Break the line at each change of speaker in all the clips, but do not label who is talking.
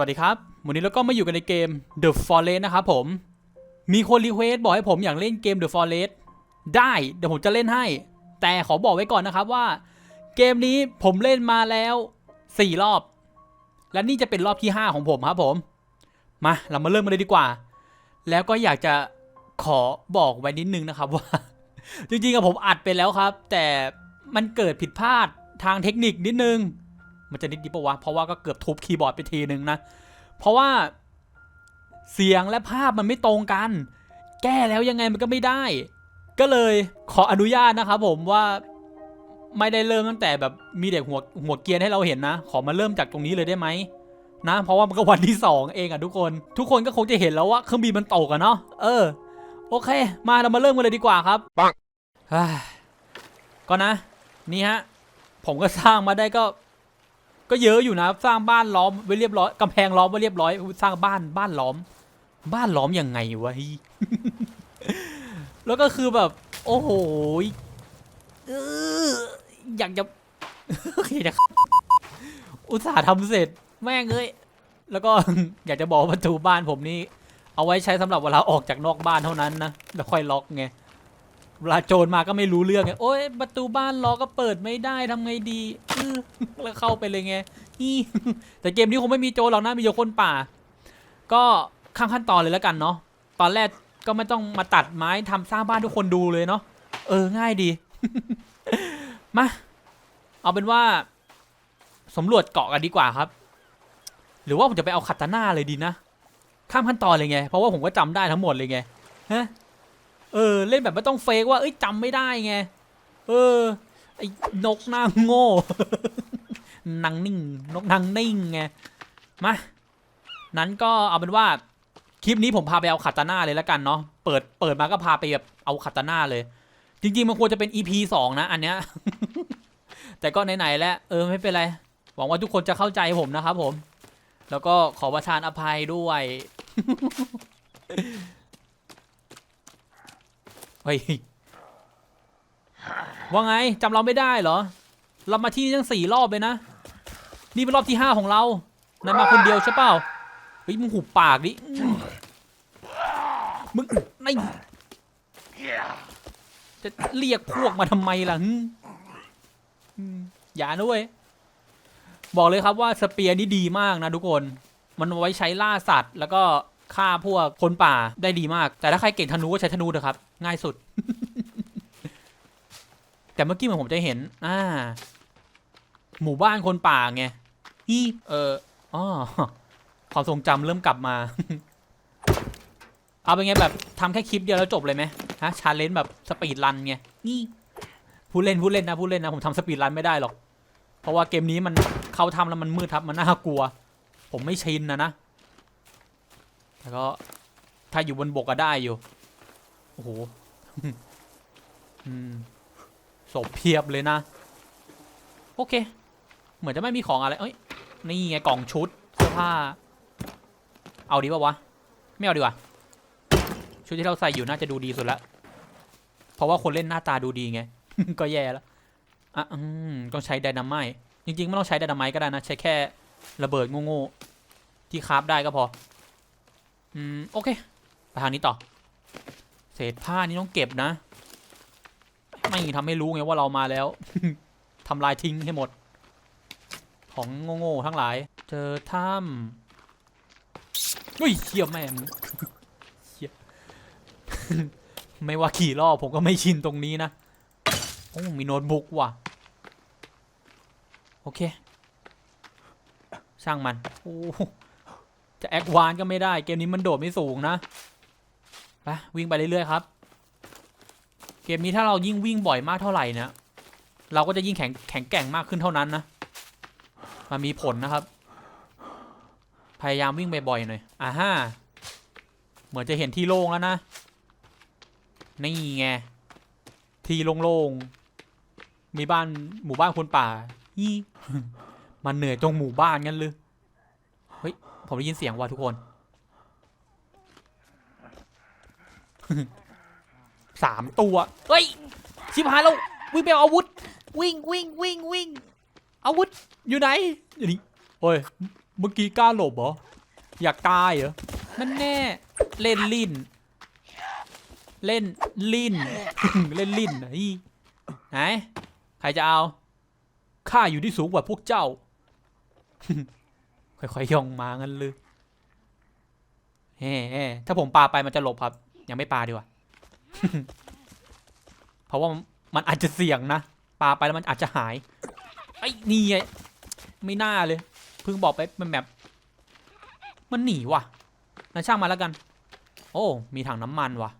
วัสดีครับ วันนี้เราก็มาอยู่กันในเกม The Forest นะครับผม มีคนรีเควสบอกให้ผมอยากเล่นเกม The Forest ได้ เดี๋ยวผมจะเล่นให้ แต่ขอบอกไว้ก่อนนะครับว่า เกมนี้ผมเล่นมาแล้ว 4 รอบ และนี่จะเป็นรอบที่ 5 ของผมครับผม มาเรามาเริ่มกันเลยดีกว่า แล้วก็อยากจะขอบอกไว้นิดนึงนะครับว่า จริงๆกับผมอัดไปแล้วครับ แต่มันเกิดผิดพลาดทางเทคนิคนิดนึง มันจะนิดดีปะวะ เพราะว่าก็เกือบทุบคีย์บอร์ดไปทีนึงนะ เพราะว่าเสียงและภาพมันไม่ตรงกัน แก้แล้วยังไงมันก็ไม่ได้ ก็เลยขออนุญาตนะครับผมว่าไม่ได้เริ่มตั้งแต่แบบมีเด็กหัวหัวเกรียนให้เราเห็นนะ ขอมาเริ่มจากตรงนี้เลยได้ไหมนะ เพราะว่ามันก็วันที่สองเองอะทุกคน ทุกคนก็คงจะเห็นแล้วว่าเครื่องบินมันตกอะเนาะเออ โอเค มาเรามาเริ่มกันเลยดีกว่าครับ
ปัง
เฮ้ยก็นะ นี่ฮะ ผมก็สร้างมาได้ก็ ก็เยอะอยู่นะ สร้างบ้านล้อมไว้เรียบร้อยกำแพงล้อมไว้เรียบร้อย สร้างบ้านบ้านล้อม บ้านล้อมยังไงวะฮ้ยแล้วก็คือแบบ โอ้โหอยากจะโอเคจะอุตส่าห์ทำเสร็จแม่งเอ้ยแล้วก็อยากจะบอกว่าประตูบ้านผมนี่เอาไว้ใช้สำหรับเวลาออกจากนอกบ้านเท่านั้นนะแล้วค่อยล็อกไง เวลาโจรมาก็ไม่รู้เรื่องไงโอ๊ยประตูบ้านล็อกก็เปิดไม่ได้ทำไงดีอื้อแล้วเข้าไปเลยไงอี้แต่เกมนี้คงไม่มีโจรหรอกนะมีโยคนป่า ก็ข้างขั้นตอนเลยแล้วกันเนาะตอนแรกก็ไม่ต้องมาตัดไม้ทำสร้างบ้านทุกคนดูเลยเนาะเออง่ายดี มาเอาเป็นว่าสำรวจเกาะกันดีกว่าครับ หรือว่าผมจะไปเอาขัตตาน่าเลยดีนะ ข้ามขั้นตอนเลยไง เพราะว่าผมก็จำได้ทั้งหมดเลยไงฮะ เออ เล่นแบบไม่ต้องเฟกว่าเอ้ยจำไม่ได้ไง เออ ไอ้นกนางโง่นางนิ่ง นกนางนิ่งไง มา นั้นก็เอาเป็นว่าคลิปนี้ผมพาไปเอาขัตาน่าเลยแล้วกันเนาะ เปิด เปิดมาก็พาไปแบบเอาขัตตาน่าเลย จริงๆมันควรจะเป็น EP สองนะ อันเนี้ย แต่ก็ไหนๆแล้ว เออไม่เป็นไร หวังว่าทุกคนจะเข้าใจผมนะครับผม แล้วก็ขอประทานอภัยด้วย เฮ้ยว่าไงจำเราไม่ได้เหรอ เรามาที่นี่ตั้งสี่รอบเลยนะ นี่เป็นรอบที่ห้าของเรานายมาคนเดียวใช่เปล่าเฮ้ยมึงหุบปากดิมึงไม่จะเรียกพวกมาทำไมล่ะอย่าด้วย บอกเลยครับว่าสเปียร์นี่ดีมากนะทุกคน มันไว้ใช้ล่าสัตว์ แล้วก็ฆ่าพวกคนป่าได้ดีมาก แต่ถ้าใครเก่งธนูก็ใช้ธนูเถอะครับ ง่ายสุด แต่เมื่อกี้เหมือนผมจะเห็น อ่า หมู่บ้านคนป่าไงอีเอออ๋อความทรงจำเริ่มกลับมา เอาเป็นไงแบบทำแค่คลิปเดียวแล้วจบเลยไหมฮะชาเลนจ์แบบสปีดรันไงนี่ผู้เล่นผู้เล่นนะผู้เล่นนะผมทำสปีดรันไม่ได้หรอก เพราะว่าเกมนี้มันเข้าทำแล้วมันมืดทับมันน่ากลัว ผมไม่ชินนะนะแต่ก็ถ้าอยู่บนบกก็ได้อยู่ โอ้โหอืมศพเพียบเลยนะ โอเค เหมือนจะไม่มีของอะไร เอ้ย นี่ไงกล่องชุดเสื้อผ้า เอาดีป่าวะ ไม่เอาดีกว่า ชุดที่เราใส่อยู่น่าจะดูดีสุดละ เพราะว่าคนเล่นหน้าตาดูดีไง ก็แย่แล้ว อะอืมต้องใช้ไดนาไมต์จริงๆ ไม่ต้องใช้ไดนาไมต์ก็ได้นะ ใช้แค่ระเบิดโง่ๆที่คราฟได้ก็พอ อืม โอเค ไปทางนี้ต่อ เศษผ้านี่ต้องเก็บนะ ไม่ทำให้รู้ไงว่าเรามาแล้ว ทำลายทิ้งให้หมด ของโง่ๆทั้งหลาย เจอถ้ำอุ้ยเขี้ยแม่งเหี้ยไม่ว่าขี่รอบผมก็ไม่ชินตรงนี้นะโอ้มีโน้ตบุ๊กว่ะ โอเค ช่างมันโอ้จะแอควานก็ไม่ได้ เกมนี้มันโดดไม่สูงนะ ไปวิ่งไปเรื่อยๆครับ เกมนี้ถ้าเรายิ่งวิ่งบ่อยมากเท่าไหร่นี่ยเราก็จะยิ่งแข็งแข็งแกร่งมากขึ้นเท่านั้นนะมันมีผลนะครับ พยายามวิ่งบ่อยๆหน่อยอ่าฮ่าเหมือนจะเห็นที่โล่งแล้วนะนี่ไงที่โล่งๆมีบ้านหมู่บ้านคนป่ายี่มันเหนื่อยตรงหมู่บ้านงั้นเลยเฮ้ยผมได้ยินเสียงว่ะทุกคน สามตัว เฮ้ย ชิบหายแล้ว วิ่งไปเอาอาวุธ วิ่งวิ่งวิ่งวิ่งอาวุธ อยู่ไหน อยู่นี่โอ้ย เมื่อกี้กล้าหลบเหรอ อยากตายเหรอ นั่นแน่ เล่นลิ้น เล่นลิ้น เล่นลิ้นนะอีไหน ใครจะเอา ข้าอยู่ที่สูงกว่าพวกเจ้า ค่อยๆย่องมางั้นเลยเฮ้ๆถ้าผมปาไปมันจะหลบครับ ยังไม่ปลาดีกว่า เพราะว่ามันอาจจะเสี่ยงนะปลาไปแล้วมันอาจจะหายไอ้นี่ไงไม่น่าเลยเพิ่งบอกไปมันแบบมันหนีว่ะนั่นช่างมาแล้วกัน โอ้ มีถังน้ำมันว่ะ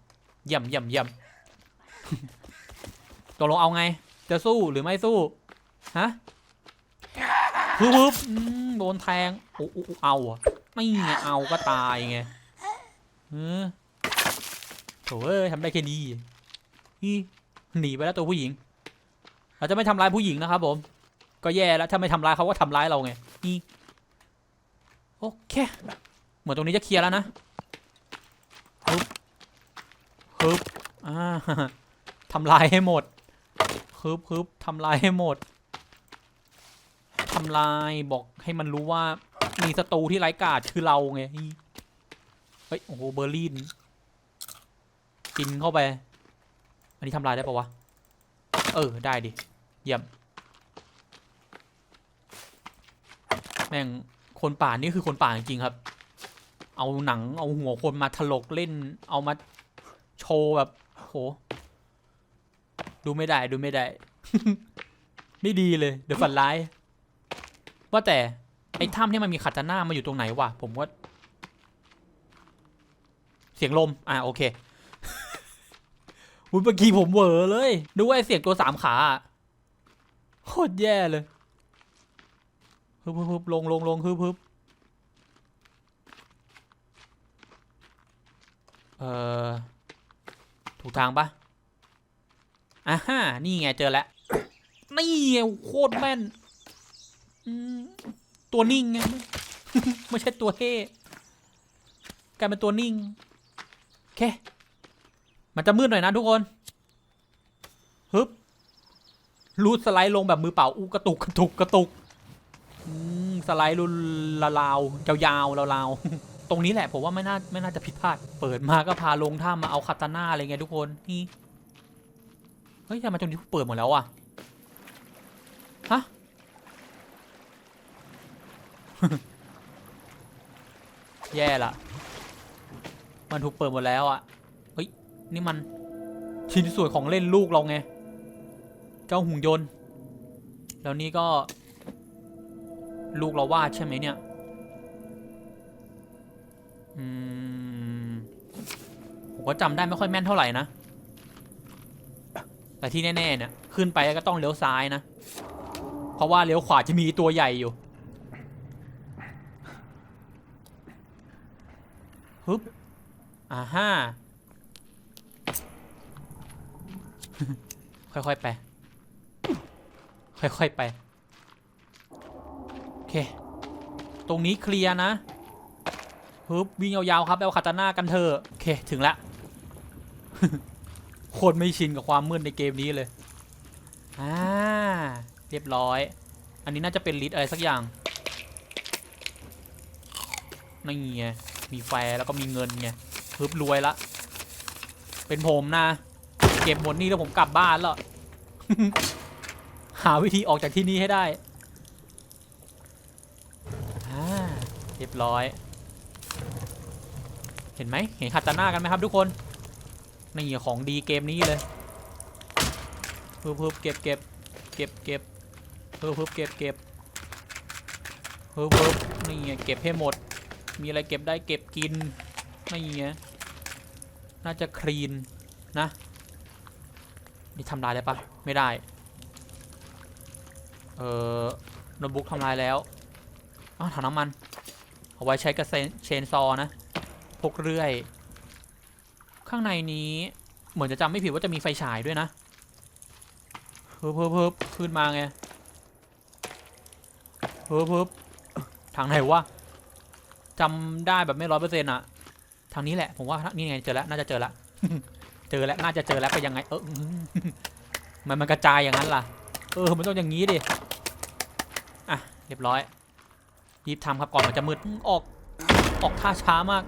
เยี่ยมเยี่ยมเยี่ยมตกลงเอาไง จะสู้หรือไม่สู้ ฮะฮึบฮึบอืมโดนแทงโอ้โอ้เอาอะไม่ไงเอาก็ตายไงเออ โถเอ้ยทำได้แค่นี้อีหนีไปแล้วตัวผู้หญิง เราจะไม่ทำร้ายผู้หญิงนะครับผม ก็แย่แล้วถ้าไม่ทำร้ายเขาก็ทำร้ายเราไงนี่โอเค เหมือนตรงนี้จะเคลียร์แล้วนะฮึบฮึบอ่าทำลายให้หมดฮึบฮึบทำลายให้หมดทำลายบอกให้มันรู้ว่ามีศัตรูที่ไร้กาจคือเราไงนี่เฮ้ยโอ้โหเบอร์ลิน กินเข้าไป อันนี้ทำลายได้ปะวะ เออ ได้ดิ เยี่ยม แม่ง คนป่านี่คือคนป่าจริงครับ เอาหนัง เอาหัวคนมาถลกเล่น เอามาโชว์แบบโห ดูไม่ได้ ดูไม่ได้ ไม่ดีเลย เดี๋ยวฝันร้าย ว่าแต่ ไอ้ถ้ำที่มันมีขัตนามาอยู่ตรงไหนวะ ผมว่า เสียงลม อ่าโอเค อุ้ยเมื่อกี้ผมเวอเลยนึกว่าไอ้เสียงตัวสามขาโคตรแย่เลยฮึบฮึบฮึบลงลงลงฮึบฮึบเอ่อถูกทางปะอ่าฮะนี่ไงเจอแล้วนี่ไงโคตรแม่นตัวนิ่งไงไม่ใช่ตัวเท่กลายเป็นตัวนิ่งโอเค มันจะมืดหน่อยนะทุกคนฮึบรูดสไลด์ลงแบบมือเปล่าอู้กระตุกกระตุกกระตุกอืมสไลด์รุนละลาวยาวๆลาวๆตรงนี้แหละผมว่าไม่น่าไม่น่าจะผิดพลาด เปิดมาก็พาลงท่ามาเอาคาตาน่าอะไรเงี้ยทุกคนนี่เฮ้ยทำไมตรงนี้เปิดหมดแล้วอะฮะแย่ละมันถูกเปิดหมดแล้วอะ นี่มันชิ้นส่วนของเล่นลูกเราไง เจ้าหุ่นยนต์ แล้วนี่ก็ ลูกเราวาดใช่ไหมเนี่ย อืม ผมก็จำได้ไม่ค่อยแม่นเท่าไหร่นะ แต่ที่แน่ๆเนี่ย ขึ้นไปก็ต้องเลี้ยวซ้ายนะ เพราะว่าเลี้ยวขวาจะมีตัวใหญ่อยู่ฮึบอ่าฮ่า ค่อยๆไป ค่อยๆไป โอเค ตรงนี้เคลียร์นะฮึบวิ่งยาวๆครับเอาคาตาน่ากันเถอะ โอเค ถึงละโคตรไม่ชินกับความมืดในเกมนี้เลย อ่า เรียบร้อย อันนี้น่าจะเป็นลิตอะไรสักอย่างนี่ไงมีไฟแล้วก็มีเงินไงฮึบรวยละ เป็นผมนะ ก็บหมดนี่แล้วผมกลับบ้านแล้ว หาวิธีออกจากที่นี่ให้ได้เรียบร้อย เห็นไหมเห็นคาตาน่ากันไหมครับทุกคน นี่ของดีเกมนี้เลยเพิ่มเพิ่มเก็บเก็บเก็บเก็บเพิ่มเพิ่มเก็บเก็บเพิ่มเพิ่มนี่ไงเก็บให้หมด มีอะไรเก็บได้เก็บกินไม่เงี้ยน่าจะคลีนนะ นี่ทำลายได้ปะไม่ได้ เออโน้ตบุ๊กทำลายแล้วอ้าวถังน้ำมัน เอาไว้ใช้กับเซนเชนซอนะพกเรื่อย ข้างในนี้เหมือนจะจำไม่ผิดว่าจะมีไฟฉายด้วยนะเพิ่มเพิ่มเพิ่มขึ้นมาไงเพิ่มเพิ่มทางไหนวะจำได้แบบไม่ร้อยเปอร์เซ็นต์อะทางนี้แหละ ผมว่านี่ไงเจอแล้วน่าจะเจอแล้ว เจอแล้วน่าจะเจอแล้วไปยังไง เออมันมันกระจายอย่างนั้นล่ะ เออมันต้องอย่างนี้ดิอะเรียบร้อยรีบทำครับก่อนมันจะมืดออกออกท่าช้ามาก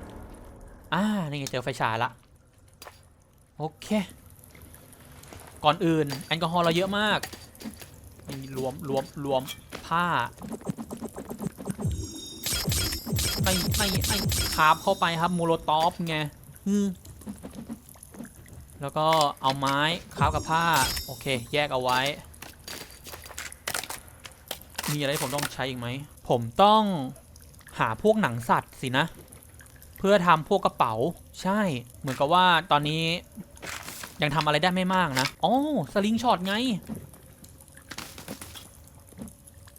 อ่านี่ไงเจอไฟฉายละโอเค ก่อนอื่นแอลกอฮอล์เราเยอะมากนี่รวมรวมรวมผ้าไม่ไม่ไม่คาบเข้าไปครับโมโลตอฟไงอืม แล้วก็เอาไม้คาบกับผ้า โอเค แยกเอาไว้ มีอะไรผมต้องใช้อีกไหม ผมต้องหาพวกหนังสัตว์สินะ เพื่อทำพวกกระเป๋า ใช่ เหมือนกับว่าตอนนี้ยังทำอะไรได้ไม่มากนะ อ๋อ สลิงช็อตไง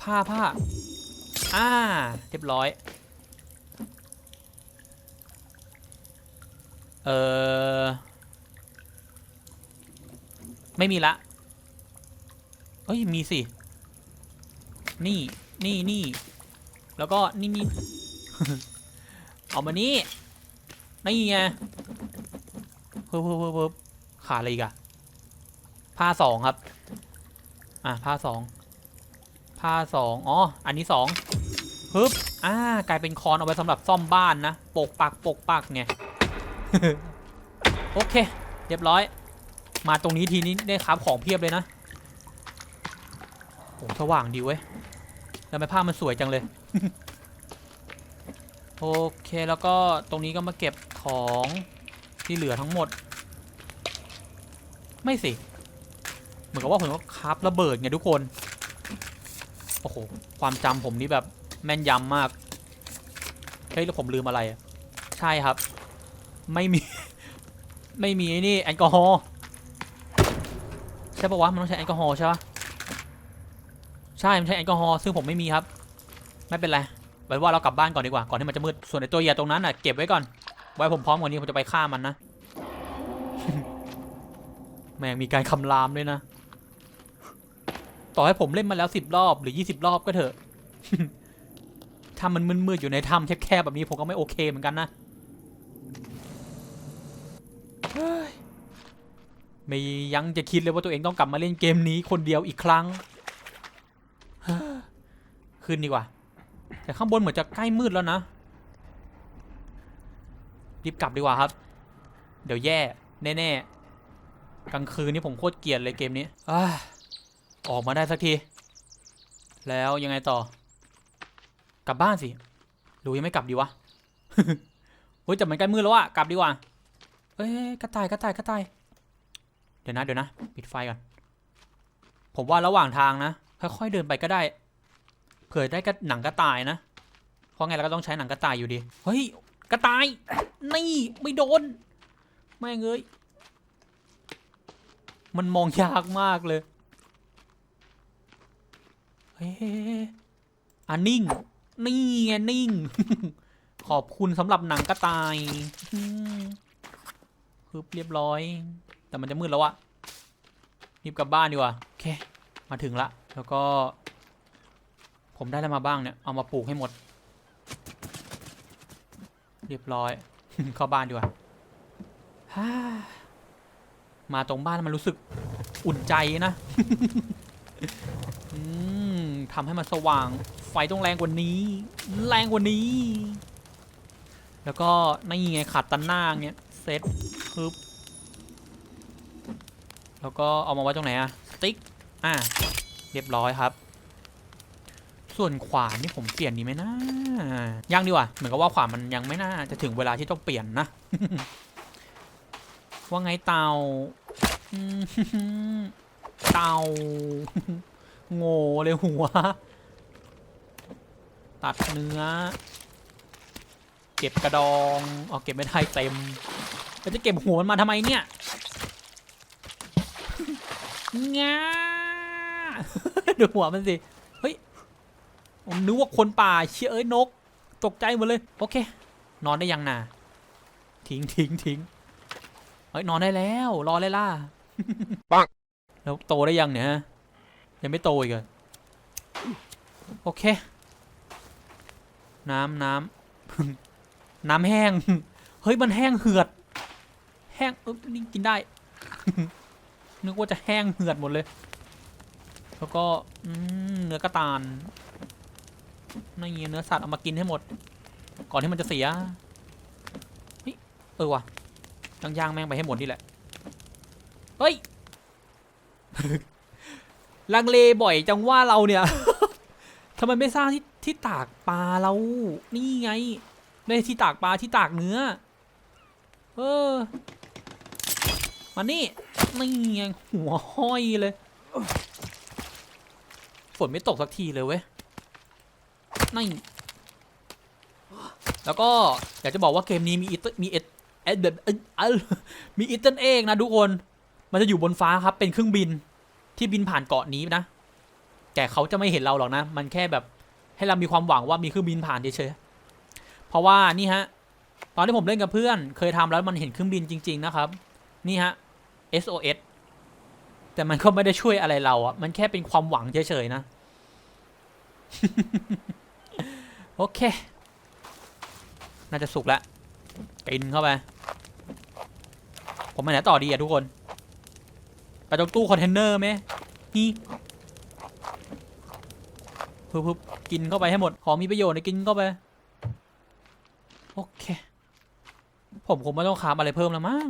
ผ้าผ้า อ่า เรียบร้อย เออ ไม่มีละเอ้ยมีสิ นี่นี่นี่แล้วก็นี่นี่เอามานี่นี่ไงเพิ่มเพิ่มเพิ่มเพิ่มขาดอะไรอีกอะผ้าสองครับ อะผ้าสองผ้าสองอ๋อ อันนี้สองฮึบอ่ากลายเป็นคอนเอาไว้สำหรับซ่อมบ้านนะ ปกปักปกปักเนี่ย โอเค เรียบร้อย มาตรงนี้ทีนี้ได้ครับของเพียบเลยนะโอ้สว่างดีเว้ยทำไมภาพมันสวยจังเลย โอเคแล้วก็ตรงนี้ก็มาเก็บของที่เหลือทั้งหมด ไม่สิ เหมือนกับว่าผมก็คราฟระเบิดไงทุกคน โอ้โห ความจำผมนี่แบบแม่นยำมาก เฮ้ยแล้วผมลืมอะไร ใช่ครับ ไม่มี ไม่มีนี่แอลกอฮอล์ ช่ปะวะมันต้องใช้แอลกอฮอล์ใช่ปะใช่มันใช้แอลกอฮอล์ซึ่งผมไม่มีครับ ไม่เป็นไรไว้ว่าเรากลับบ้านก่อนดีกว่าก่อนที่มันจะมืดส่วนไอตัวเหยียตรงนั้นน่ะเก็บไว้ก่อน ไว้ผมพร้อมกว่านี้ผมจะไปฆ่ามันนะแม่งมีการคำรามด้วยนะ ต่อให้ผมเล่นมาแล้วสิบรอบหรือยี่สิบรอบก็เถอะถ้ามันมืดๆอยู่ในถ้ำแคบๆแบบนี้ผมก็ไม่โอเคเหมือนกันนะ ไม่ยังจะคิดเลยว่าตัวเองต้องกลับมาเล่นเกมนี้คนเดียวอีกครั้ง ขึ้นดีกว่า แต่ข้างบนเหมือนจะใกล้มืดแล้วนะ รีบกลับดีกว่าครับ เดี๋ยวแย่แน่ๆ กลางคืนนี่ผมโคตรเกลียดเลยเกมนี้อออกมาได้สักที แล้วยังไงต่อ กลับบ้านสิหรือยังไม่กลับดีวะเฮ้ยแต่มันใกล้มืดแล้วอะกลับดีกว่า เอ้ยกระต่ายกระต่ายกระต่าย เดี๋ยวนะเดี๋ยวนะปิดไฟก่อน ผมว่าระหว่างทางนะค่อยๆเดินไปก็ได้ เผื่อได้กระหนังกระต่ายนะ เพราะไงเราก็ต้องใช้หนังกระต่ายอยู่ดี เฮ้ยกระต่าย นี่ไม่โดน ไม่งเอ้ยมันมองยากมากเลย เฮ้ยอะนิ่ง นี่ไงนิ่ง ขอบคุณสำหรับหนังกระต่ายอืมฮึบเรียบร้อย แต่มันจะมืดแล้วอะรีบกลับบ้านดีกว่าโอเค มาถึงละ แล้วก็ ผมได้อะไรมาบ้างเนี่ย เอามาปลูกให้หมด เรียบร้อย เข้าบ้านดีกว่ามาตรงบ้านมันรู้สึกอุ่นใจนะทำให้มันสว่าง ไฟต้องแรงกว่านี้ แรงกว่านี้ แล้วก็นี่ไงขัดตันหน้าเงี้ยเซตปึ๊บ แล้วก็เอามาไว้ตรงไหนอะสติ๊ก อะ เรียบร้อยครับ ส่วนขวานนี่ผมเปลี่ยนดีไหมนะยังดีกว่า เหมือนกับว่าขวานมันยังไม่น่าจะถึงเวลาที่ต้องเปลี่ยนนะ ว่าไงเตาเตาโง่เลยหัว ตัดเนื้อ เก็บกระดอง เอ๋อเก็บไม่ได้เต็มแล้วจะเก็บหัวมันมาทำไมเนี่ย ง้าดูหัวมันสิ เฮ้ย ผมนึกว่าคนป่าเชื่อเอ้ยนก ตกใจหมดเลย โอเค นอนได้ยังนาทิ้งทิ้งทิ้งเฮ้ยนอนได้แล้ว รอเลยล่ะ
ปัง
แล้วโตได้ยังเนี่ยฮะยังไม่โตอีกเหรอโอเค น้ำน้ำน้ำแห้ง เฮ้ยมันแห้งเหือด แห้งเออนี่กินได้ นึกว่าจะแห้งเหือดหมดเลย แล้วก็เนื้อกระตานนี่เนื้อสัตว์เอามากินให้หมด ก่อนที่มันจะเสียเฮ้ยเออว่ะย่างๆแม่งไปให้หมดนี่แหละเฮ้ยลังเลบ่อยจังว่าเราเนี่ยทำไมไม่สร้างที่ที่ตากปลาเรา นี่ไงไม่ใช่ที่ตากปลาที่ตากเนื้อ เออ มานี่นี่ไงหัวห้อยเลย ฝนไม่ตกสักทีเลยเว้ยนี่แล้วก็อยากจะบอกว่าเกมนี้มีอิตมีเอเอแบบเอเอมีอิตเทนเองนะทุกคน มันจะอยู่บนฟ้าครับ เป็นเครื่องบินที่บินผ่านเกาะนี้นะ แต่เขาจะไม่เห็นเราหรอกนะ มันแค่แบบให้เรามีความหวังว่ามีเครื่องบินผ่านเฉยๆเพราะว่านี่ฮะ ตอนที่ผมเล่นกับเพื่อน เคยทำแล้วมันเห็นเครื่องบินจริง ๆ นะครับ นี่ฮะ SOS แต่มันก็ไม่ได้ช่วยอะไรเราอะมันแค่เป็นความหวังเฉยๆนะ โอเค น่าจะสุกแล้วกินเข้าไป ผมไปไหนต่อดีอะทุกคน ไปตรงตู้คอนเทนเนอร์ไหมนี่พึบๆกินเข้าไปให้หมด ของมีประโยชน์ในกินเข้าไป โอเค ผมคงไม่ต้องคาบอะไรเพิ่มแล้วมั้ง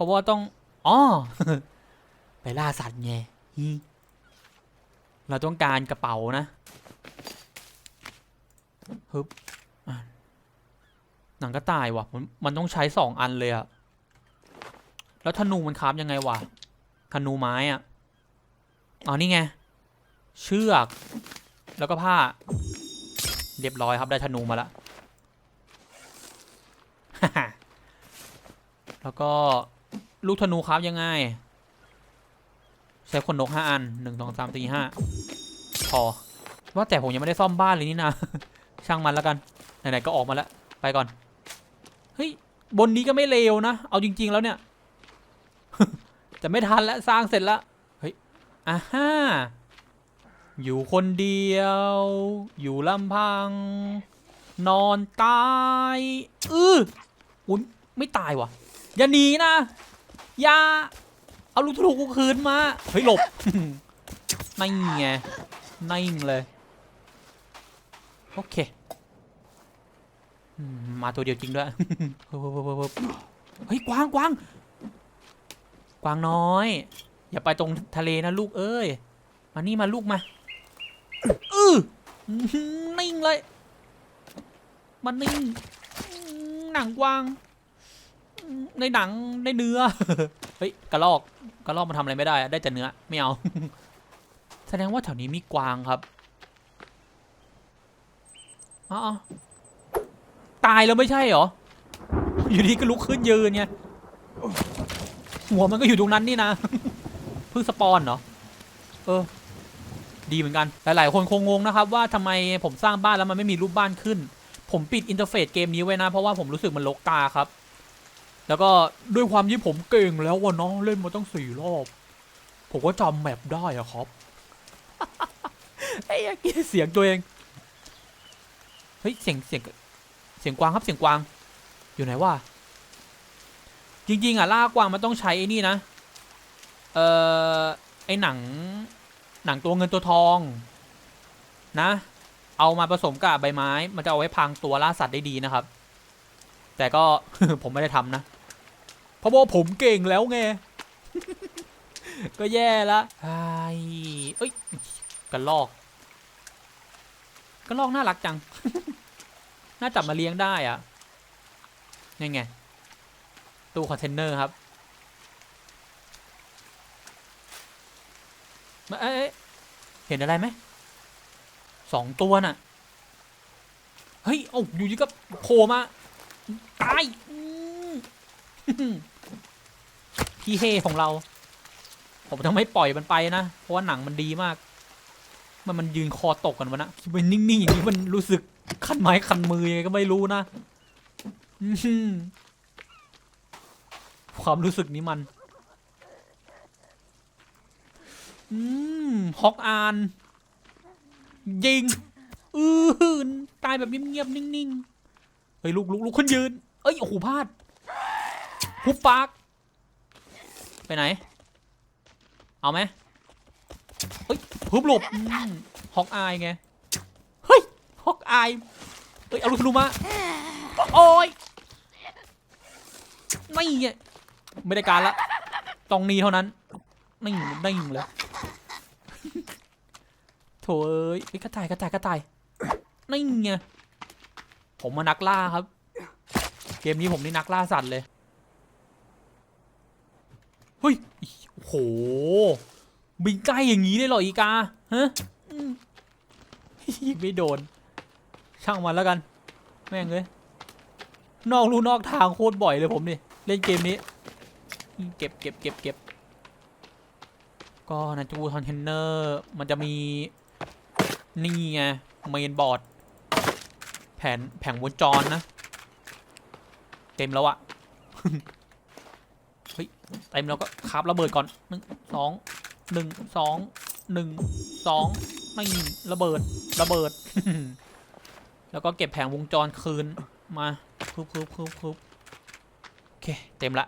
ราะว่าต้องอ๋อไปล่าสัตว์ไงเราต้องการกระเป๋านะฮึบหนังกระต่ายว่ะมันมันต้องใช้สองอันเลยอะแล้วธนูมันคราบยังไงวะธนูไม้อะอ๋อนี่ไง เชือก แล้วก็ผ้า เรียบร้อยครับได้ธนูมาล้วแล้วก็ ลูกธนูครับยังไง ใช้คนนกห้าอันหนึ่งสองสามสี่ห้าพอ ว่าแต่ผมยังไม่ได้ซ่อมบ้านเลยนี่นะช่างมันแล้วกัน ไหนๆก็ออกมาแล้ว ไปก่อน เฮ้ย บนนี้ก็ไม่เลวนะ เอาจริง ๆ แล้วเนี่ย จะไม่ทันแล้วสร้างเสร็จแล้ว เฮ้ยอ่าฮ่าอยู่คนเดียว อยู่ลำพัง นอนตาย อืออุ้ยไม่ตายวะอย่าหนีนะ ย่าเอาลูกธนูกูคืนมา เฮ้ยหลบนั่งไงนั่งเลย โอเค มาตัวเดียวจริงด้วย เฮ้ย กวางกวางกวางน้อย อย่าไปตรงทะเลนะลูกเอ้ย มานี่มาลูกมาอืออนิ่งเลย มันนิ่ง หนังกวาง ในหนังในเนื้อ เฮ้ยกระลอกกระลอกมันทำอะไรไม่ได้ได้แต่เนื้อไม่เอา แสดงว่าแถวนี้มีกวางครับอ๋อตายแล้วไม่ใช่เหรอ อยู่ดีก็ลุกขึ้นยืนไงหัวมันก็อยู่ตรงนั้นนี่นะเพิ่งสปอนเหรอ เออ ดีเหมือนกัน หลาย ๆ คนคงงงนะครับ ว่าทำไมผมสร้างบ้านแล้วมันไม่มีรูปบ้านขึ้น ผมปิดอินเทอร์เฟซเกมนี้ไว้นะ เพราะว่าผมรู้สึกมันลกตาครับ แล้วก็ด้วยความที่ผมเก่งแล้ววะเนาะเล่นมาตั้งสี่รอบ ผมก็จำแมปได้อะครับไอ้ยากินเสียงตัวเองเฮ้ยเสียงเสียงเสียงกวางครับเสียงกวาง อยู่ไหนวะจริงๆอะล่ากวางมันต้องใช้ไอ้นี่นะเอ่อไอ้หนังหนังตัวเงินตัวทองนะ เอามาผสมกับใบไม้ มันจะเอาไว้พรางตัวล่าสัตว์ได้ดีนะครับ แต่ก็ผมไม่ได้ทำนะ เพราะว่าผมเก่งแล้วไง ก็แย่ละไอ้เอ้ยกระลอกกระลอกน่ารักจัง น่าจับมาเลี้ยงได้อะนี่ไง ตู้คอนเทนเนอร์ครับมาเอ้ยเห็นอะไรไหมสองตัวน่ะ เฮ้ยเอ้อยู่ดีก็โผล่มา ตาย พี่เฮของเรา ผมต้องไม่ปล่อยมันไปนะ เพราะว่าหนังมันดีมาก มันมันยืนคอตกกันวะนะมันนิ่งๆอย่างนี้มันรู้สึกคันไม้คันมือยังไงก็ไม่รู้นะความรู้สึกนี้มัน อืมฮอกอานยิง อือหือตายแบบเงียบๆนิ่งๆ เฮ้ยลุกลุกลุกขึ้นยืน เอ้ย โอ้โหพลาด หุบปาก ไปไหน เอาไหมเอ้ยฮึบหลบฮอกอายไง เฮ้ยฮอกอายเอ้ยเอาลูกธนูมา โอ้ยไม่ไงไม่ได้การละตรงนี้เท่านั้นนี่นิ่งเลยโถเอ้ยเอ้ยกระต่ายกระต่ายกระต่ายนี่ไงผมมานักล่าครับ เกมนี้ผมนี่นักล่าสัตว์เลย เฮ้ยโอ้โห บินใกล้อย่างนี้เลยเหรออีกาฮะอืมยิงไม่โดน ช่างมันแล้วกัน แม่งเลย นอกลู่นอกทางโคตรบ่อยเลยผมนี่ เล่นเกมนี้ เก็บเก็บเก็บเก็บก็นะจูคอนเทนเนอร์ มันจะมี นี่ไงเมนบอร์ด แผนแผงวงจรนะ เต็มแล้วอะ เฮ้ยเต็มแล้วก็คาบระเบิดก่อนหนึ่งสองหนึ่งสองหนึ่งสองไม่ระเบิดระเบิด แล้วก็เก็บแผงวงจรคืนมาคึบคึบคึบคึบโอเค เต็มละ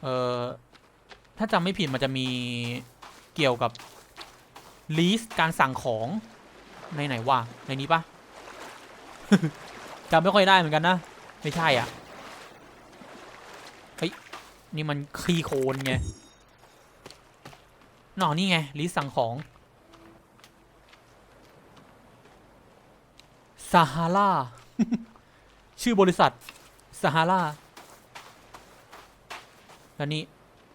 เอ่อถ้าจำไม่ผิดมันจะมีเกี่ยวกับลีสการสั่งของในไหนวะในนี้ปะจำไม่ค่อยได้เหมือนกันนะ ไม่ใช่อะ นี่มันขี้โคนไงหนอนี่ไงลิสต์สั่งของซาฮาราชื่อบริษัทซาฮาราแล้วนี่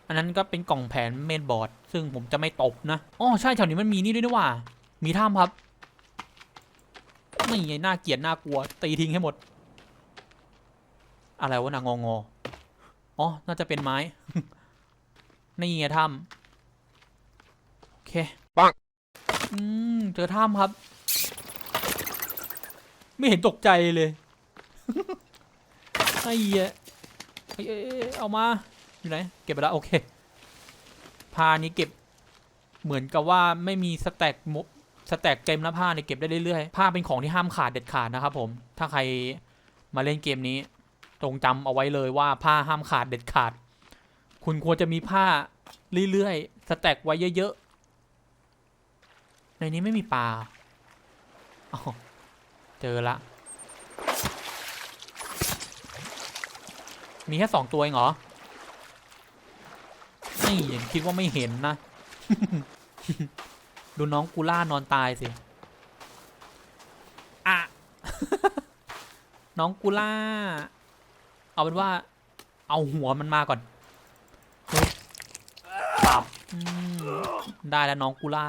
อันนั้นก็เป็นกล่องแผนเมนบอร์ด ซึ่งผมจะไม่ตบนะอ๋อใช่แถวนี้มันมีนี่ด้วยนี่หว่า มีถ้ำครับ ไม่ไงน่าเกลียดน่ากลัว ตีทิ้งให้หมด อะไรวะนางองอ อ๋อ น่าจะเป็นไม้ นี่ไงถ้ำโอเค
ปัง
อืม เจอถ้ำครับ ไม่เห็นตกใจเลยไอ้เหี้ยเอ้ยเอ้ยเอ้ยเอามา อยู่ไหน เก็บไปแล้วโอเคผ้านี้เก็บ เหมือนกับว่าไม่มีสแต็กมบสแต็กเต็มแล้วผ้าเนี่ยเก็บได้เรื่อยๆผ้าเป็นของที่ห้ามขาดเด็ดขาดนะครับผม ถ้าใครมาเล่นเกมนี้ จงจำเอาไว้เลยว่าผ้าห้ามขาดเด็ดขาด คุณควรจะมีผ้าเรื่อยๆ สแต็กไว้เยอะๆ ในนี้ไม่มีปลาอ๋อเจอละ มีแค่สองตัวเองเหรอไม่เห็นคิดว่าไม่เห็นนะ ดูน้องกูล่านอนตายสิอะน้องกูล่า เอาเป็นว่า เอาหัวมันมาก่อนปึ๊บปับอืมได้แล้วน้องกูล่า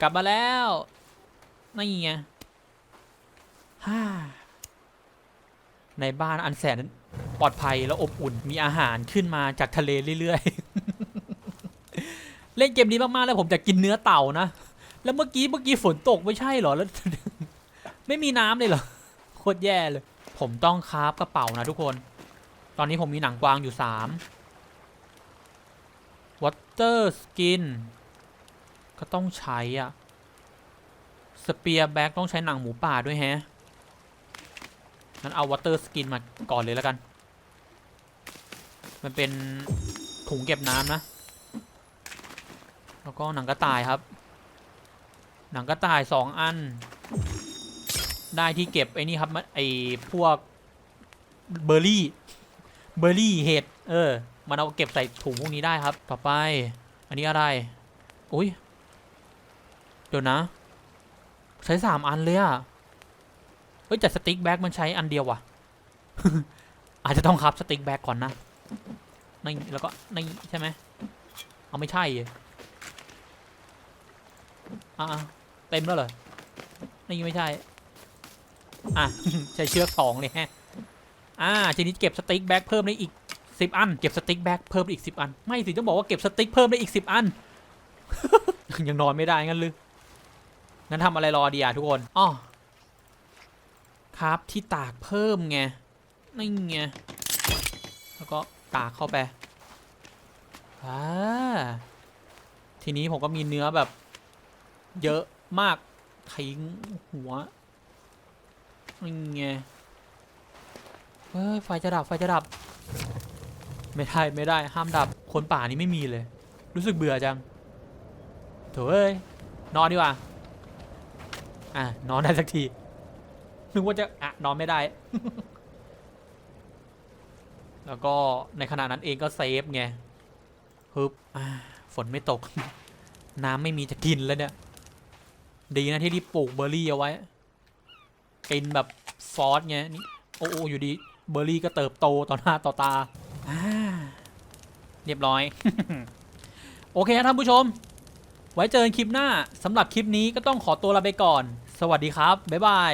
กลับมาแล้วนี่ไงฮ่าในบ้านอันแสนปลอดภัยและอบอุ่นมีอาหารขึ้นมาจากทะเลเรื่อยๆ เล่นเกมนี้มากๆแล้วผมจะกินเนื้อเต่านะ แล้วเมื่อกี้เมื่อกี้ฝนตกไม่ใช่เหรอ แล้ว ไม่มีน้ำเลยเหรอ โคตรแย่เลย ผมต้องคราฟกระเป๋านะทุกคน ตอนนี้ผมมีหนังกวางอยู่สาม water skin ก็ต้องใช้อะสเปียร์แบ็กต้องใช้หนังหมูป่าด้วยแฮะงั้นเอา water skin มาก่อนเลยแล้วกัน มันเป็นถุงเก็บน้ำนะ แล้วก็หนังกระต่ายครับ หนังกระต่ายสองอัน ได้ที่เก็บไอ้นี่ครับไอ้พวกเบอร์รี่ เบอร์รี่เห็ด เออ มันเอาเก็บใส่ถุงพวกนี้ได้ครับ ต่อไป อันนี้อะไร อุ้ย เดี๋ยวนะ ใช้สามอันเลยอะเฮ้ยแต่สติ๊กแบ็กมันใช้อันเดียวว่ะ อาจจะต้องครับสติ๊กแบ็กก่อนนะนี่แล้วก็นี่ใช่ไหม เอาไม่ใช่อะอะเต็มแล้วเหรอนี่ไม่ใช่ อะ ใช้เชือกสองเลยฮะ อ่าทีนี้เก็บสติ๊กแบ็กเพิ่มได้อีกสิบอัน เก็บสติ๊กแบ็กเพิ่มอีกสิบอัน ไม่สิต้องบอกว่าเก็บสติ๊กเพิ่มได้อีกสิบอัน ยังนอนไม่ได้งั้นหรืองั้นทำอะไรรอดีอะทุกคนอ้อครับที่ตากเพิ่มไงนี่ไงแล้วก็ตากเข้าไปอ่าทีนี้ผมก็มีเนื้อแบบ เยอะมากทิ้งหัว นี่ไงเฮ้ยไฟจะดับไฟจะดับ ไม่ได้ไม่ได้ห้ามดับคนป่านี้ไม่มีเลย รู้สึกเบื่อจังโถเอ้ยนอนดีกว่าอะนอนได้สักทีนึกว่าจะอะนอนไม่ได้ แล้วก็ในขณะนั้นเองก็เซฟไงฮึบอ่าฝนไม่ตก น้ำไม่มีจะกินแล้วเนี่ย ดีนะที่รีบปลูกเบอร์รี่เอาไว้ กินแบบฟอสไงนี่โอ้โออยู่ดีเบอร์รี่ก็เติบโตต่อหน้าต่อตาอ่าเรียบร้อย โอเคครับท่านผู้ชม ไว้เจอกันคลิปหน้าสำหรับคลิปนี้ก็ต้องขอตัวลาไปก่อน สวัสดีครับ บ๊ายบาย